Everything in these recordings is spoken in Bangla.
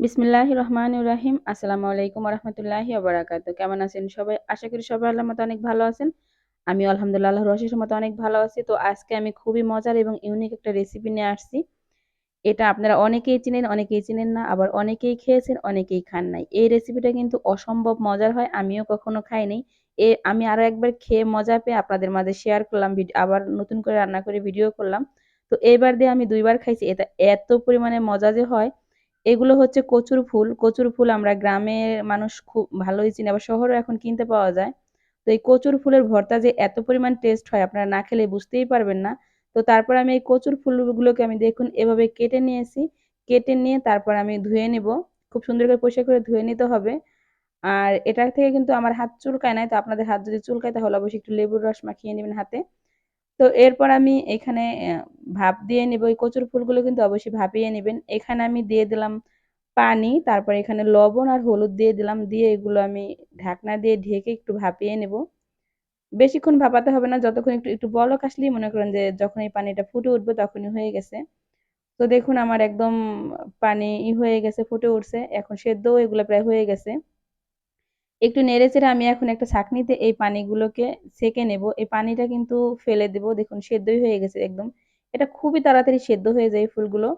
বিসমিল্লাহ রহমান রাহিম। আসসালামু আলাইকুম রহমতুল্লাহি ওবরাকাত কেমন আছেন সবাই? আশা করি সবাই আল্লাহ মতো অনেক ভালো আছেন। আমি আলহামদুলিল্লাহ আল্লাহর মতো অনেক ভালো আছি। তো আজকে আমি খুবই মজার এবং ইউনিক একটা রেসিপি নিয়ে আসছি। এটা আপনারা অনেকেই চিনেন অনেকেই চিনেন না, আবার অনেকেই খেয়েছেন, অনেকেই খান নাই। এই রেসিপিটা কিন্তু অসম্ভব মজার হয়, আমিও কখনো খাইনি এ আমি আরও একবার খেয়ে মজা পেয়ে আপনাদের মাঝে শেয়ার করলাম আবার নতুন করে রান্না করে ভিডিও করলাম। তো এবার দিয়ে আমি দুইবার খাইছি। এটা এত পরিমাণে মজা যে হয় এগুলো হচ্ছে কচুর ফুল। কচুর ফুল আমরা গ্রামের মানুষ খুব ভালোই চিনি আবার শহরেও এখন কিনতে পাওয়া যায়। তো এই কচুর ফুলের ভর্তা যে এত পরিমাণ টেস্ট হয়, আপনারা না খেলে বুঝতেই পারবেন না। তো তারপর আমি এই কচুর ফুলগুলোকে আমি দেখুন এভাবে কেটে নিয়েছি। কেটে নিয়ে তারপর আমি ধুয়ে নিব। খুব সুন্দর করে পরিষ্কার করে ধুয়ে নিতে হবে। আর এটা থেকে কিন্তু আমার হাত চুলকায় নাই। তো আপনাদের হাত যদি চুলকায় তাহলে অবশ্যই একটু লেবুর রস মাখিয়ে নেবেন হাতে। তো এরপর আমি এখানে ভাপ দিয়ে নেব। এই কচুর ফুলগুলো কিন্তু অবশ্যই ভাপিয়ে নেবেন। এখানে আমি দিয়ে দিলাম পানি, তারপর এখানে লবণ আর হলুদ দিয়ে দিলাম। দিয়ে এগুলো আমি ঢাকনা দিয়ে ঢেকে একটু ভাপিয়ে নেব। বেশিক্ষণ ভাপাতে হবে না, যতক্ষণ একটু একটু বলক আসলেই মনে করেন যে যখন এই পানিটা ফুটে উঠবে তখনই হয়ে গেছে। তো দেখুন আমার একদম পানি হয়ে গেছে, ফুটে উঠছে। এখন সেদ্ধও এগুলো প্রায় হয়ে গেছে। একটু নেড়ে চেড়ে আমি এখন একটা ছাঁকনিতে এই পানিগুলোকে সেকে নেব। এই পানিটা কিন্তু ফেলে দেব। দেখুন, সেদ্ধই হয়ে গেছে একদম। এটা খুবই তাড়াতাড়ি সেদ্ধ হয়ে যায় ফুলগুলো।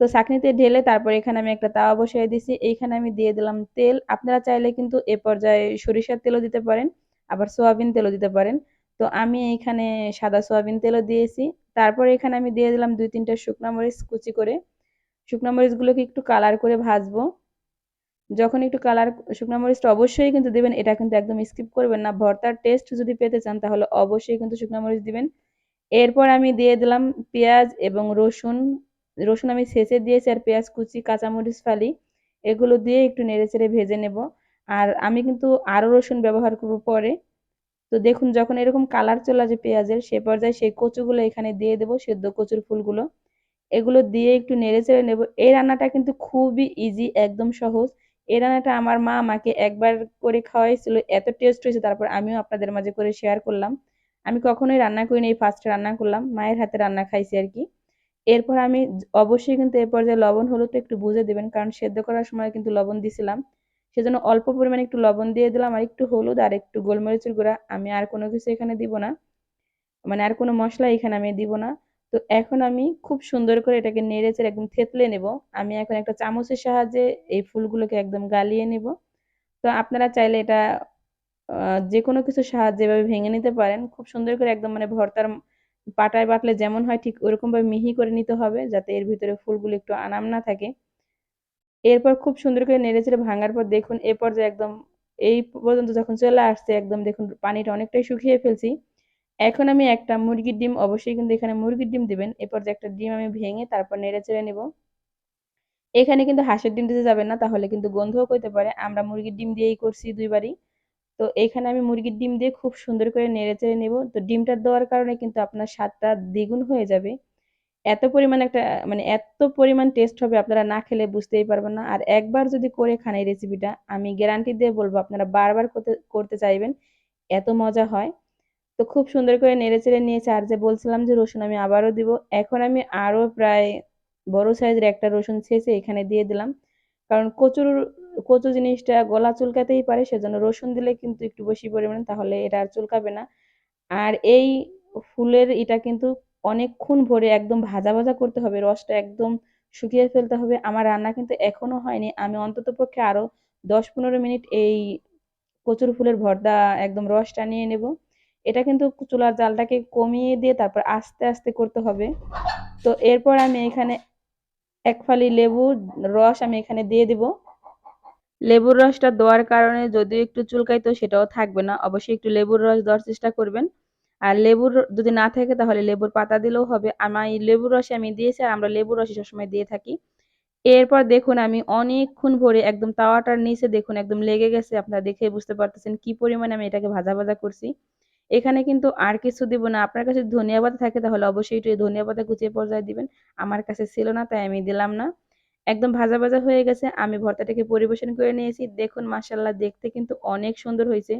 তো ছাঁকনিতে ঢেলে তারপর এখানে আমি একটা তাওয়া বসিয়ে দিছি। এইখানে আমি দিয়ে দিলাম তেল। আপনারা চাইলে কিন্তু এ পর্যায়ে সরিষার তেলও দিতে পারেন, আবার সোয়াবিন তেলও দিতে পারেন। তো আমি এইখানে সাদা সোয়াবিন তেলও দিয়েছি। তারপর এখানে আমি দিয়ে দিলাম দুই তিনটা শুকনা মরিচ কুচি করে। শুকনা মরিচগুলোকে একটু কালার করে ভাজবো। যখন একটু কালার শুকনো মরিচটা অবশ্যই কিন্তু দিবেন, এটা কিন্তু একদম স্কিপ করবেন না। ভর্তার টেস্ট যদি পেতে চান তাহলে অবশ্যই কিন্তু শুকনো মরিচ দিবেন। এরপর আমি দিয়ে দিলাম পেঁয়াজ এবং রসুন। রসুন আমি ছেঁচে দিয়েছি আর পেঁয়াজ, কুচি, কাঁচামরিচ, ফালি, এগুলো দিয়ে একটু নেড়ে চেড়ে ভেজে নেব। আর আমি কিন্তু আরও রসুন ব্যবহার করব পরে। তো দেখুন, যখন এরকম কালার চলে আসে পেঁয়াজের, সে পর্যায়ে সেই কচুগুলো এখানে দিয়ে দেবো, সেদ্ধ কচুর ফুলগুলো। এগুলো দিয়ে একটু নেড়ে চেড়ে নেব। এই রান্নাটা কিন্তু খুবই ইজি একদম সহজ। এই রান্নাটা আমার মা আমাকে একবার করে খাওয়াইছিল, এত টেস্ট হয়েছে, তারপর আমিও আপনাদের মাঝে করে শেয়ার করলাম। আমি কখনোই রান্না করিনি, এই ফার্স্ট রান্না করলাম, মায়ের হাতে রান্না খাইছি আর কি। এরপর আমি অবশ্যই কিন্তু এ পর্যায়ে লবণ, হলুদটা একটু বুঝে দেবেন, কারণ সেদ্ধ করার সময় কিন্তু লবণ দিছিলাম। সেজন্য অল্প পরিমাণে একটু লবণ দিয়ে দিলাম, আর একটু হলুদ আর একটু গোলমরিচের গুঁড়া, আমি আর কোনো কিছু এখানে দিব না। মানে আর কোনো মশলা এখানে আমি দিব না। তো এখন আমি খুব সুন্দর করে এটাকে নেড়ে চেড়ে একদম থেতলে নেব। আমি এখন একটা চামচের সাহায্যে এই ফুলগুলোকে একদম গালিয়ে নেব। তো আপনারা চাইলে এটা যে কোনো কিছু সাহায্যে এভাবে ভেঙে নিতে পারেন। খুব সুন্দর করে একদম মানে ভর্তার পাটায় বাটলে যেমন হয় ঠিক ওরকমভাবে মিহি করে নিতে হবে যাতে এর ভিতরে ফুলগুলো একটু আনাম না থাকে। এরপর খুব সুন্দর করে নেড়ে চেড়ে ভাঙার পর দেখুন এ পর্যায়ে একদম এই পর্যন্ত যখন চলে আসছে একদম দেখুন পানিটা অনেকটাই শুকিয়ে ফেলছি। এখন আমি একটা মুরগির ডিম, অবশ্যই কিন্তু এখানে মুরগির ডিম দিবেন। এরপর যে একটা ডিম আমি ভেঙে তারপর নেড়ে চেড়ে নেব। এখানে কিন্তু হাঁসের ডিম দিতে যাবেন না, তাহলে কিন্তু গন্ধও করতে পারে। আমরা মুরগির ডিম দিয়েই করছি দুইবারই। তো এখানে আমি মুরগির ডিম দিয়ে খুব সুন্দর করে নেড়ে চেড়ে নেব। তো ডিমটা দেওয়ার কারণে কিন্তু আপনার স্বাদটা দ্বিগুণ হয়ে যাবে। এত পরিমাণ একটা মানে এত পরিমাণ টেস্ট হবে, আপনারা না খেলে বুঝতেই পারবেন না। আর একবার যদি করে খান এই রেসিপিটা আমি গ্যারান্টি দিয়ে বলব, আপনারা বারবার করতে করতে চাইবেন। এত মজা হয়। তো খুব সুন্দর করে নেড়ে চেড়ে নিয়েছে আর যে বলছিলাম যে রসুন আমি আবারও দিব। এখন আমি আরও প্রায় বড় সাইজের একটা রসুন ছেঁচে এখানে দিয়ে দিলাম। কারণ কচুর, কচু জিনিসটা গলা চুলকাতেই পারে, সেজন্য রসুন দিলে কিন্তু একটু বেশি পরিমাণে, তাহলে এটা আর চুলকাবে না। আর এই ফুলের এটা কিন্তু অনেকক্ষণ ভরে একদম ভাজা ভাজা করতে হবে, রসটা একদম শুকিয়ে ফেলতে হবে। আমার রান্না কিন্তু এখনও হয়নি, আমি অন্তত পক্ষে আরও দশ পনেরো মিনিট এই কচুর ফুলের ভর্তা একদম রসটা নিয়ে নেব। এটা কিন্তু চুলার জালটাকে কমিয়ে দিয়ে তারপর আস্তে আস্তে করতে হবে। তো এরপর আমি এখানে এক ফালি লেবুর রস আমি এখানে দিয়ে দিব। লেবুর রসটা দেওয়ার কারণে যদি একটু চুলকাই তো সেটাও থাকবে না। অবশ্যই একটু লেবুর রস দেওয়ার চেষ্টা করবেন। আর লেবুর যদি না থাকে তাহলে লেবুর পাতা দিলেও হবে। আমার লেবুর রসে আমি দিয়েছি আর আমরা লেবুর রসে সবসময় দিয়ে থাকি। এরপর দেখুন আমি অনেকক্ষণ ভরে একদম তাওয়াটার নিচে দেখুন একদম লেগে গেছে। আপনারা দেখে বুঝতে পারতেছেন কি পরিমাণে আমি এটাকে ভাজা ভাজা করছি। এখানে কিন্তু আর কিছু দিব না। আপনার কাছে ধনিয়া পাতা থাকে তাহলে অবশ্যই একটু ধনিয়া পাতা কুচিয়ে পর্যায়ে দিবেন। আমার কাছে ছিল না, তাই আমি দিলাম না। একদম ভাজা ভাজা হয়ে গেছে। আমি ভর্তাটাকে পরিবেশন করে নিয়েছি। দেখুন মাসাল্লাহ দেখতে কিন্তু অনেক সুন্দর হয়েছে।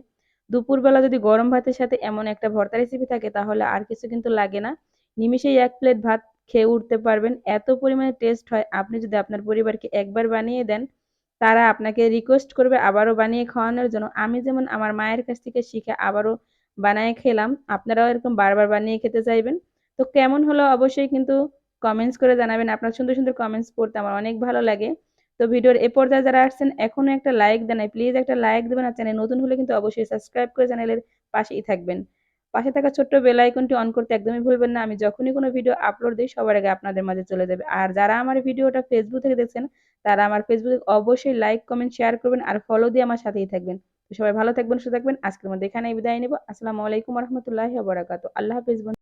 দুপুরবেলা যদি গরম ভাতের সাথে এমন একটা ভর্তা রেসিপি থাকে, তাহলে আর কিছু কিন্তু লাগে না। নিমিশেই এক প্লেট ভাত খেয়ে উঠতে পারবেন। এত পরিমাণে টেস্ট হয়। আপনি যদি আপনার পরিবারকে একবার বানিয়ে দেন, তারা আপনাকে রিকোয়েস্ট করবে আবারও বানিয়ে খাওয়ানোর জন্য। আমি যেমন আমার মায়ের কাছ থেকে শিখে আবারও বানিয়ে খেলাম। আপনারাও এরকম বারবার বানিয়ে খেতে চাইবেন। তো কেমন হলো অবশ্যই কিন্তু কমেন্টস করে জানাবেন। আপনার সুন্দর সুন্দর কমেন্টস পড়তে আমার অনেক ভালো লাগে। তো ভিডিওর এ পর্যায়ে যারা আসছেন, এখনও একটা লাইক দেন প্লিজ একটা লাইক দেবেন আর চ্যানেল নতুন হলে কিন্তু অবশ্যই সাবস্ক্রাইব করে চ্যানেলের পাশেই থাকবেন। পাশে থাকা ছোট্ট বেল আইকনটি অন করতে একদমই ভুলবেন না। আমি যখনই কোনো ভিডিও আপলোড দিই, সবার আগে আপনাদের মাঝে চলে যাবে। আর যারা আমার ভিডিওটা ফেসবুক থেকে দেখছেন, তারা আমার ফেসবুকে অবশ্যই লাইক কমেন্ট শেয়ার করবেন আর ফলো দিয়ে আমার সাথেই থাকবেন। সবাই ভালো থাকবেন, সুস্থ থাকবেন। আজকের মধ্যে এখানেই বিদায় নেব। আসসালামু আলাইকুম রহমতুল্লাহ বরাকাত আল্লাহ হাফিজ